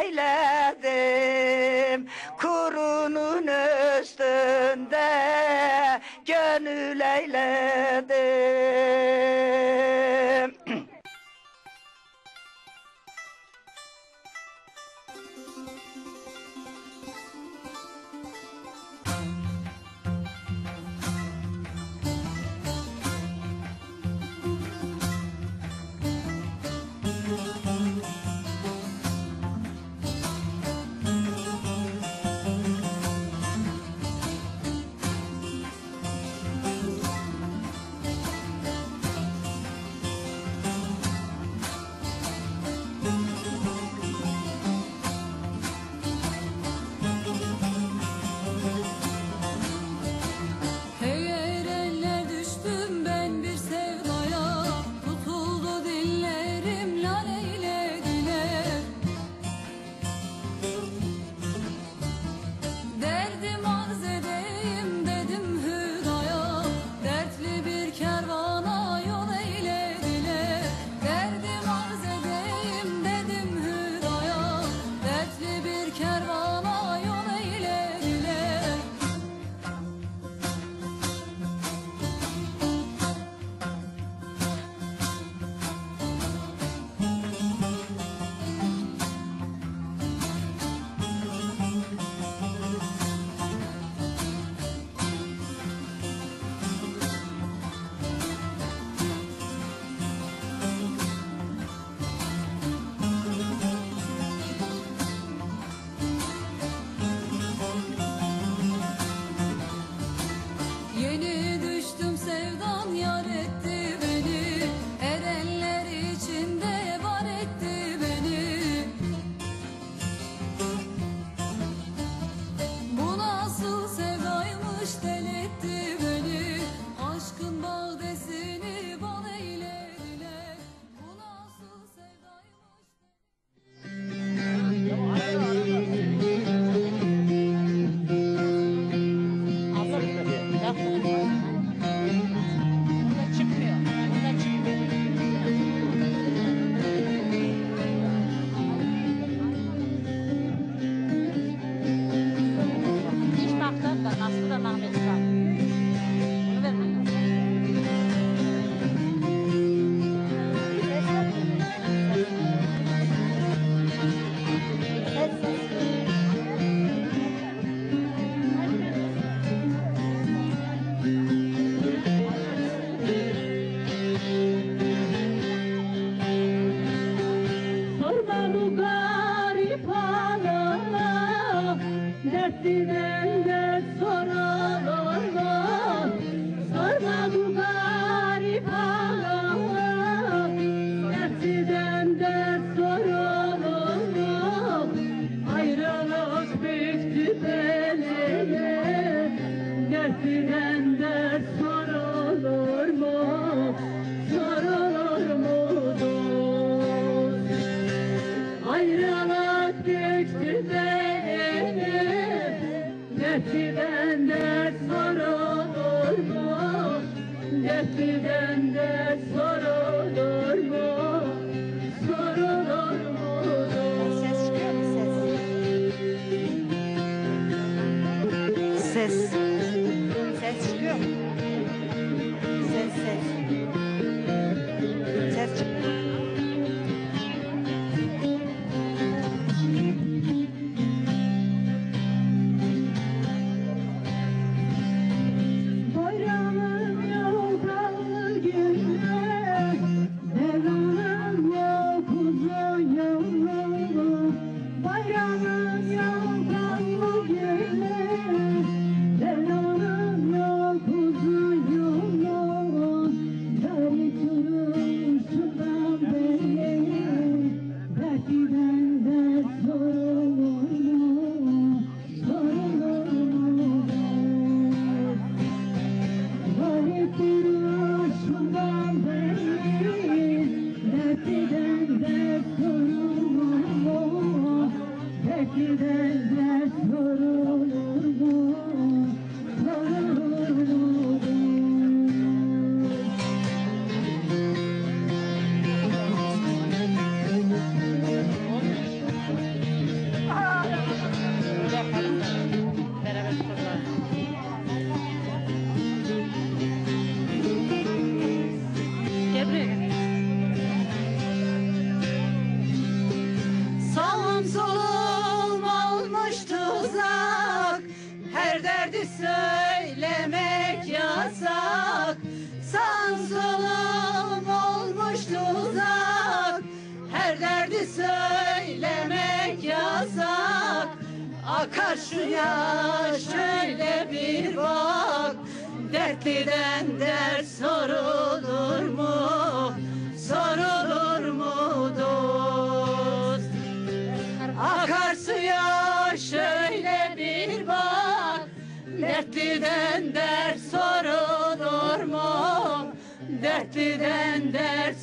eyledim kurunun üstünde gönül eyledim. Yes. there for. söylemek yasak. Sağ solum olmuş tuzak. Her derdi söylemek yasak. Akar şuya şöyle bir bak. Dertliden ders soru dertliden dert.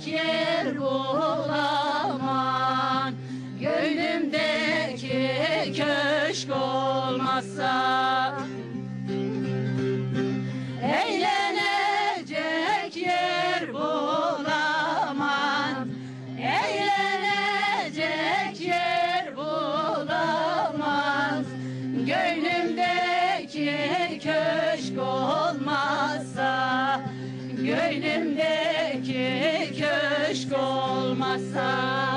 şeker bulan awesome.